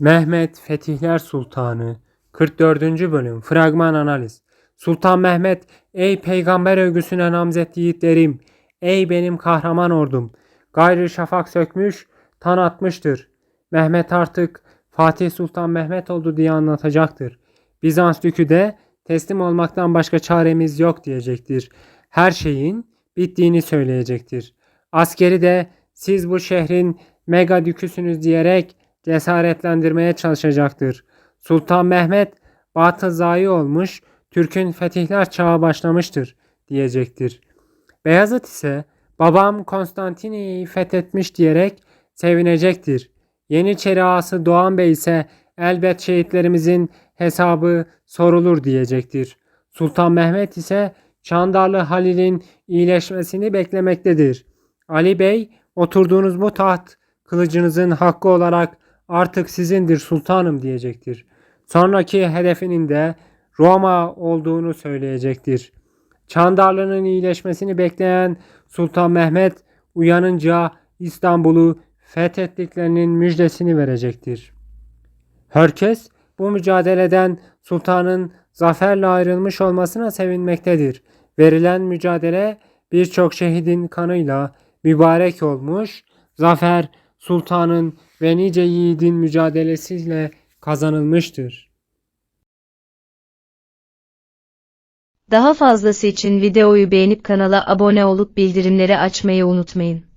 Mehmet Fetihler Sultanı 44. Bölüm Fragman Analiz. Sultan Mehmet Ey peygamber övgüsüne namzet yiğitlerim Ey benim kahraman ordum Gayrı şafak sökmüş tan atmıştır. Mehmet artık Fatih Sultan Mehmet oldu diye anlatacaktır. Bizans dükü de teslim olmaktan başka çaremiz yok diyecektir. Her şeyin bittiğini söyleyecektir. Askeri de siz bu şehrin mega düküsünüz diyerek cesaretlendirmeye çalışacaktır. Sultan Mehmet batı zayi olmuş, Türk'ün fetihler çağı başlamıştır diyecektir. Beyazıt ise babam Konstantiniye'yi fethetmiş diyerek sevinecektir. Yeniçeri ağası Doğan Bey ise elbet şehitlerimizin hesabı sorulur diyecektir. Sultan Mehmet ise Çandarlı Halil'in iyileşmesini beklemektedir. Ali Bey oturduğunuz bu taht kılıcınızın hakkı olarak artık sizindir sultanım diyecektir. Sonraki hedefinin de Roma olduğunu söyleyecektir. Çandarlı'nın iyileşmesini bekleyen Sultan Mehmet uyanınca İstanbul'u fethettiklerinin müjdesini verecektir. Herkes bu mücadeleden sultanın zaferle ayrılmış olmasına sevinmektedir. Verilen mücadele birçok şehidin kanıyla mübarek olmuş, zafer sultanın ve nice yiğidin mücadelesiyle kazanılmıştır. Daha fazlası için videoyu beğenip kanala abone olup bildirimleri açmayı unutmayın.